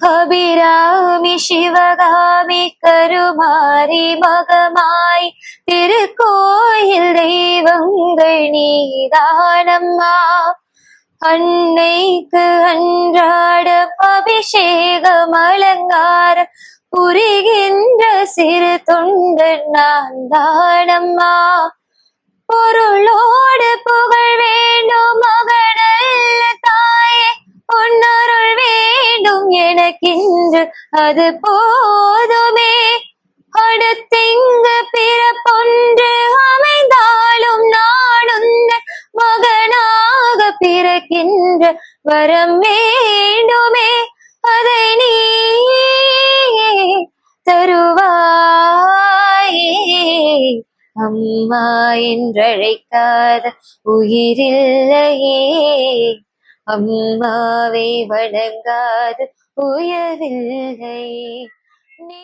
அபிராமி சிவகாமி கருமாரி மகமாய் திருக்கோயில் தெய்வங்கள் நீதானம்மா. அன்னைக்கு அன்றாட அபிஷேகம் அலங்காரம் புரிகின்ற சிறு தொண்டர் நான் தானம்மா பொருளோ வேண்டும் அது போதுமே. அடுத்திங்கு பிறப்பொன்று அமைந்தாலும் நானுந்த மகனாக பிறக்கின்ற வரம் வேண்டுமே. அதை நீ தருவாயே. அம்மா என்றழைக்காத உயிரில்லையே. அம்மாவை வணங்காது உயவில்லையே நீ